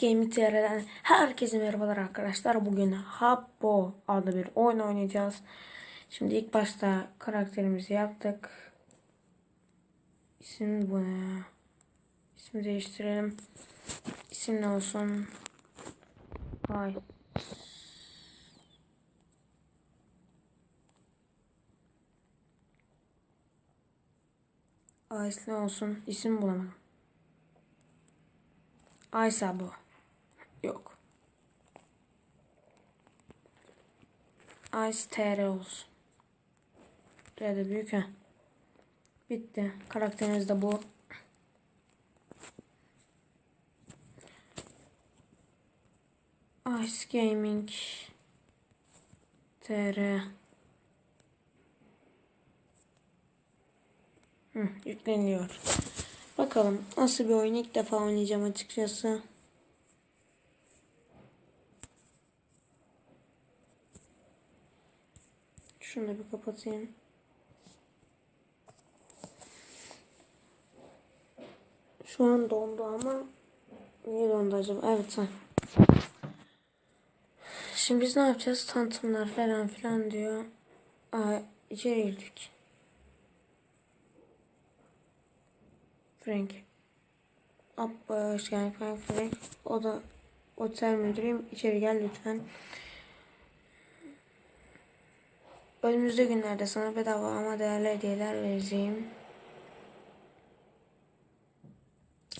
Gaming TR'den herkese merhabalar arkadaşlar. Bugün Habbo adlı bir oyun oynayacağız. Şimdi ilk başta karakterimizi yaptık. İsim bu ne? İsmi değiştirelim. İsim ne olsun? Ay. Ne olsun? İsim bulamadım. Aysa bu. Yok. Ice TR olsun. R de büyük ha. Bitti. Karakterimiz de bu. Ice Gaming TR Hı, yükleniyor. Bakalım nasıl bir oyun ilk defa oynayacağım açıkçası. Şunu da bir kapatayım. Şu an dondu ama niye dondu acaba? Evet. Şimdi biz ne yapacağız? Tanıtımlar falan filan diyor. Aa, içeri girdik. Frank. Abba hoş geldin Frank. O da otel müdürüyüm. İçeri gel lütfen. Önümüzde günlerde sana bedava ama değerli hediyeler vereceğim.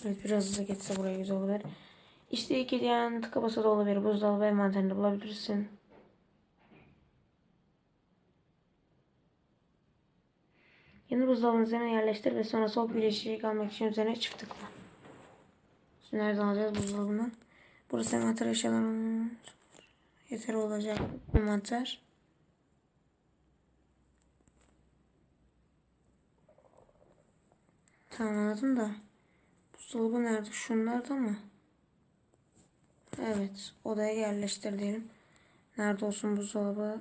Evet biraz hızlı geçse buraya güzel olur. İşte ilk hediyen tıka basa da olabilir. Buzdolabı envanterinde bulabilirsin. Yeni buzdolabının üzerine yerleştir ve sonra soğuk bir içecek almak için üzerine çift tıkla. Şimdi nereden alacağız buzdolabını? Burası envanter eşyalarının yeter olacak envanter. Tamam anladım da. Buzdolabı nerede? Şunlarda mı? Evet. Odaya yerleştir diyelim. Nerede olsun buzdolabı?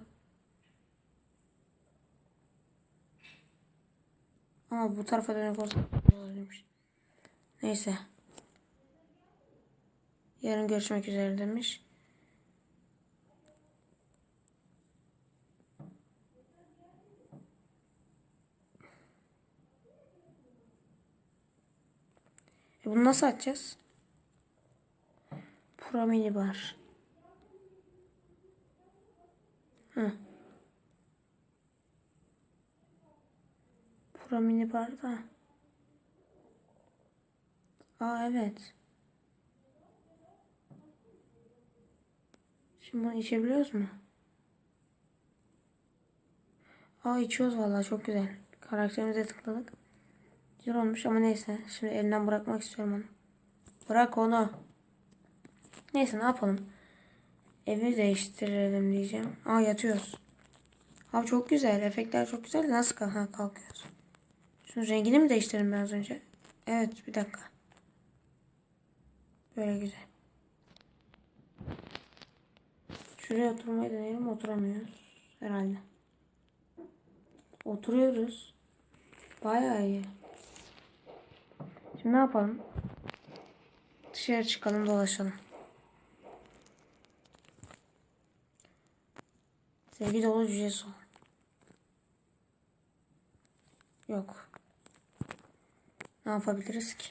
Ama bu tarafa dönük olsa. Neyse. Yarın görüşmek üzere demiş. E bunu nasıl açacağız? Pro mini bar. Hı. Pro mini bar da. Aa evet. Şimdi bunu içebiliyoruz mu? Aa içiyoruz vallahi çok güzel. Karakterimize tıkladık. Güzel olmuş ama neyse. Şimdi elinden bırakmak istiyorum onu. Bırak onu. Neyse ne yapalım. Evi değiştirelim diyeceğim. Aa yatıyoruz. Abi çok güzel. Efektler çok güzel. Nasıl ha, kalkıyoruz? Şunun rengini mi değiştirelim ben az önce? Evet bir dakika. Böyle güzel. Şuraya oturmayı deneyelim. Oturamıyoruz. Herhalde. Oturuyoruz. Bayağı iyi. Şimdi ne yapalım? Dışarı çıkalım dolaşalım. Sevgi dolu cüce su. Yok. Ne yapabiliriz ki?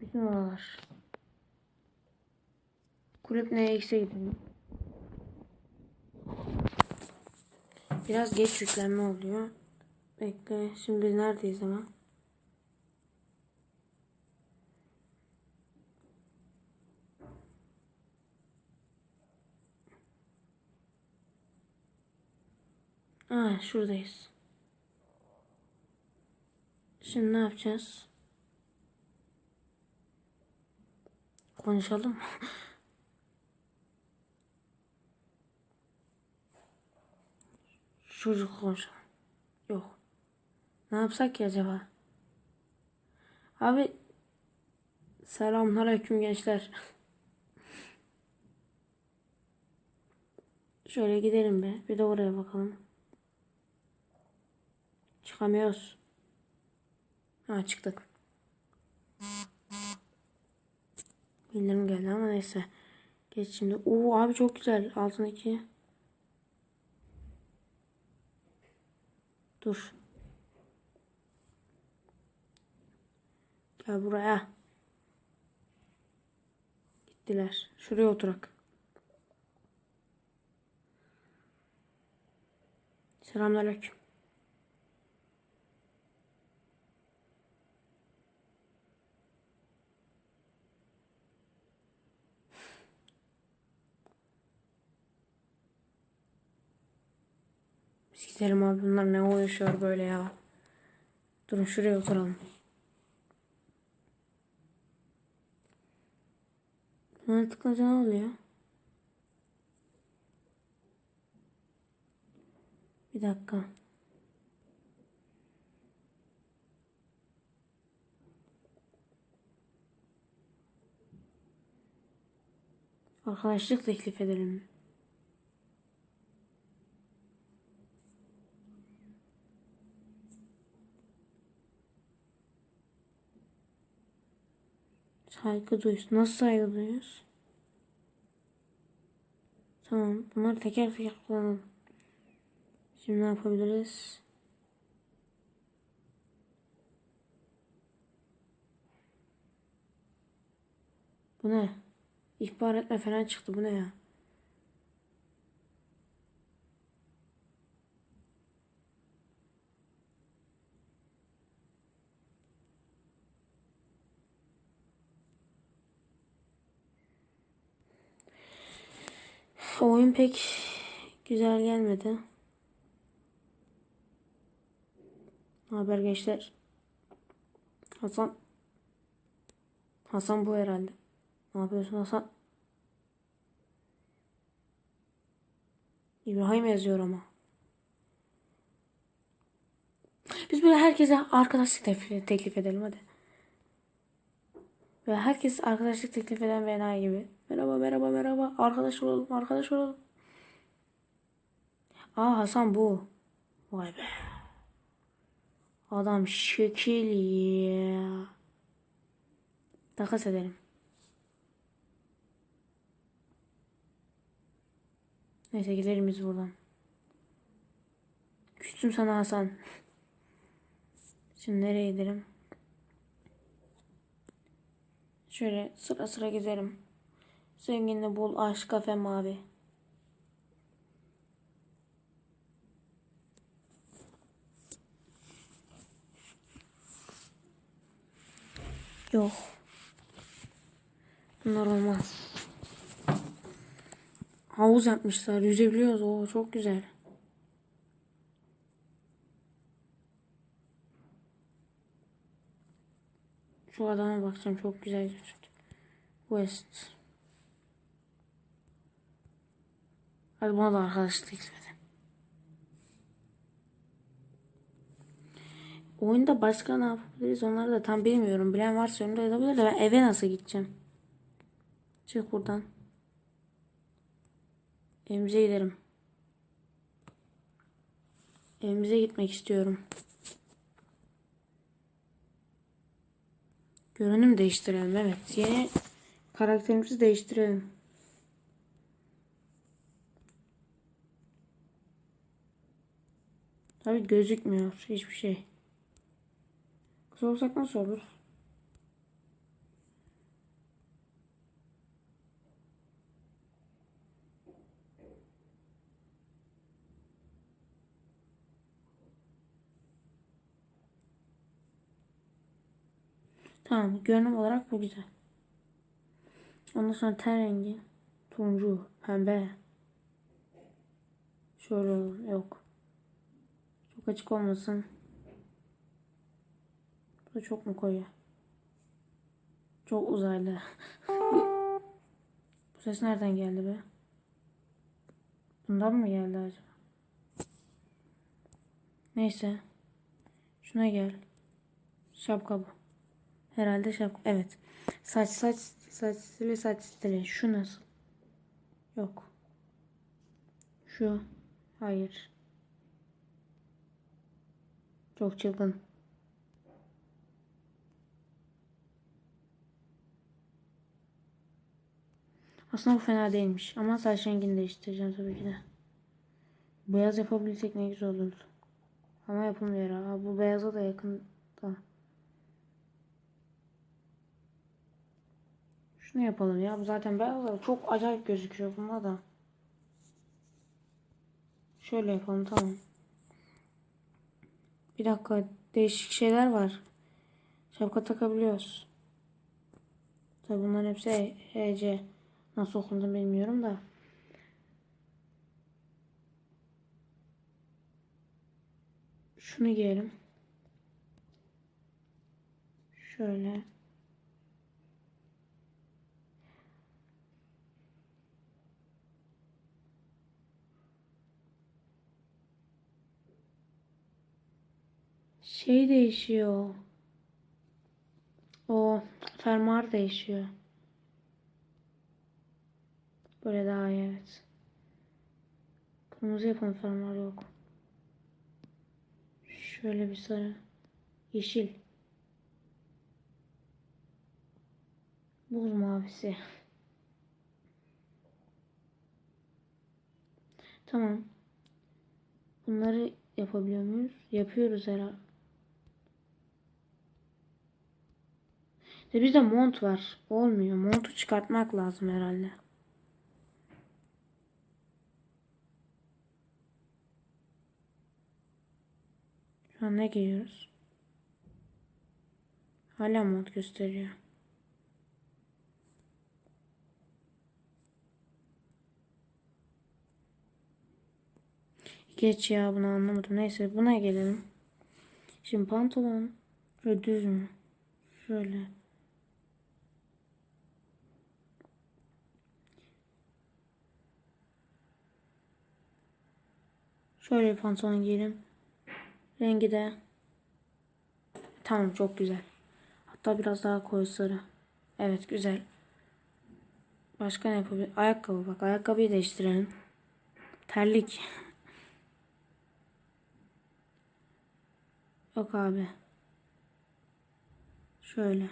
Bütün oralar. Kulüp neye ekse gidelim. Biraz geç yüklenme oluyor. Bekle. Şimdi neredeyiz ama? Ha şuradayız. Şimdi ne yapacağız? Konuşalım. Çocuk konuşalım. Yok. Ne yapsak ki acaba? Abi selamlar selamünaleyküm gençler. Şöyle gidelim be. Bir de oraya bakalım. Çıkamıyoruz. Ha çıktık. Bildirim geldi ama neyse. Geç şimdi. Oo abi çok güzel. Altındaki. Dur. Gel buraya. Gittiler. Şuraya oturak. Selamünaleyküm. Gidelim abi bunlar ne uğraşıyor böyle ya. Durun şuraya oturalım. Buna tıklayınca ne oluyor? Bir dakika. Arkadaşlık teklif edelim. Saygı duyuyoruz. Nasıl saygı duyuyoruz? Tamam. Bunları teker teker kullanalım. Şimdi ne yapabiliriz? Bu ne? İhbar etme falan çıktı. Bu ne ya? Oyun pek güzel gelmedi. Haber gençler? Hasan. Hasan bu herhalde. Ne yapıyorsun Hasan? İbrahim yazıyor ama. Biz böyle herkese arkadaşlık teklif edelim hadi. Ve herkes arkadaşlık teklif eden enayi gibi. Merhaba merhaba merhaba. Arkadaş olalım arkadaş olalım. Aa Hasan bu. Vay be. Adam şekil ya. Takas edelim. Neyse gidelim biz buradan. Küstüm sana Hasan. Şimdi nereye gidelim? Şöyle sıra sıra gidelim. Zenginle bul aşk kafe mavi. Yok. Bunlar olmaz. Havuz yapmışlar. Yüzebiliyoruz. Oo çok güzel. Şu adama bakacağım. Çok güzel gözüktü. West. Hadi buna da arkadaşlık teklif edelim. Oyunda başka ne yapabiliriz onları da tam bilmiyorum. Bilen varsa yorumda yazabilir de ben eve nasıl gideceğim? Çık buradan. Evimize gidelim. Evimize gitmek istiyorum. Görünüm değiştirelim evet. Yeni karakterimizi değiştirelim. Tabi gözükmüyor hiçbir şey. Kız olsak nasıl olur? Tamam görünüm olarak bu güzel. Ondan sonra ten rengi. Turuncu, pembe. Şöyle olur. Yok. Çok açık olmasın. Bu da çok mu koyu? Çok uzaylı. Bu ses nereden geldi be? Bundan mı geldi acaba? Neyse. Şuna gel. Şapka bu. Herhalde şapka. Evet. Saç saç saç stili saç stili. Şu nasıl? Yok. Şu. Hayır. Çok çılgın. Aslında bu fena değilmiş. Ama saç rengini değiştireceğim tabii ki de. Beyaz yapabilsek ne güzel olurdu. Ama yapılmıyor ha. Bu beyaza da yakın da. Şunu yapalım ya. Bu zaten beyaz çok acayip gözüküyor bunda da. Şöyle yapalım tamam. Bir dakika değişik şeyler var. Şapka takabiliyoruz. Tabi bunların hepsi HC. Nasıl okundu bilmiyorum da. Şunu giyelim. Şöyle. Şey değişiyor. O fermuar değişiyor. Böyle daha iyi evet. Kırmızı yapan fermuar yok. Şöyle bir sarı. Yeşil. Buz mavisi. Tamam. Bunları yapabiliyor muyuz? Yapıyoruz herhalde. De bizde mont var. Olmuyor. Montu çıkartmak lazım herhalde. Şu an ne giyiyoruz? Hala mont gösteriyor. Geç ya bunu anlamadım. Neyse buna gelelim. Şimdi pantolon şöyle düz mü? Şöyle. Şöyle bir pantolon giyelim. Rengi de tamam çok güzel. Hatta biraz daha koyu sarı. Evet güzel. Başka ne yapabilir? Ayakkabı bak. Ayakkabıyı değiştirelim. Terlik. Yok abi. Şöyle.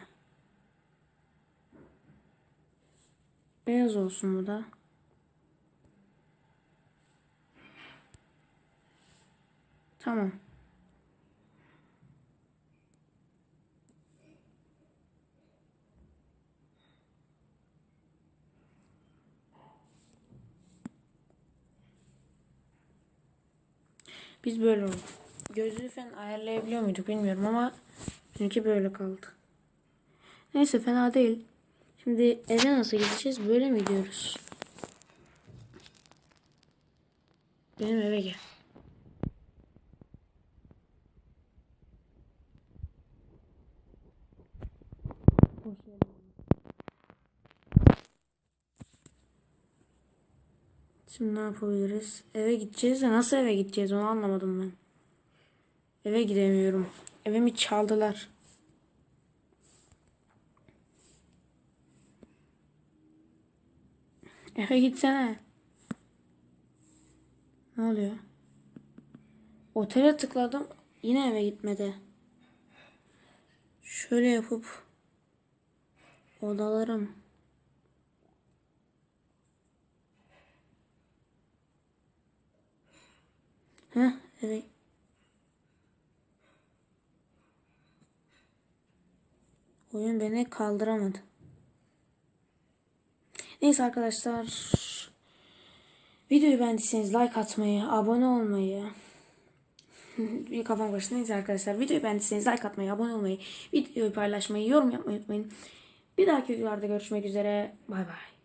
Beyaz olsun bu da. Tamam. Biz böyle olduk. Gözlüğü falan ayarlayabiliyor muyduk bilmiyorum ama çünkü böyle kaldı. Neyse fena değil. Şimdi eve nasıl gideceğiz? Böyle mi gidiyoruz? Benim eve gel. Şimdi ne yapabiliriz? Eve gideceğiz de nasıl eve gideceğiz onu anlamadım ben. Eve gidemiyorum. Evimi çaldılar. Eve gitsene. Ne oluyor? Otele tıkladım. Yine eve gitmedi. Şöyle yapıp odalarım. Heh, evet. Oyun beni kaldıramadı. Neyse arkadaşlar. Videoyu beğendiyseniz like atmayı, abone olmayı. bir kafam karıştı. Neyse arkadaşlar. Videoyu beğendiyseniz like atmayı, abone olmayı, videoyu paylaşmayı, yorum yapmayı unutmayın. Bir dahaki videolarda görüşmek üzere. Bay bay.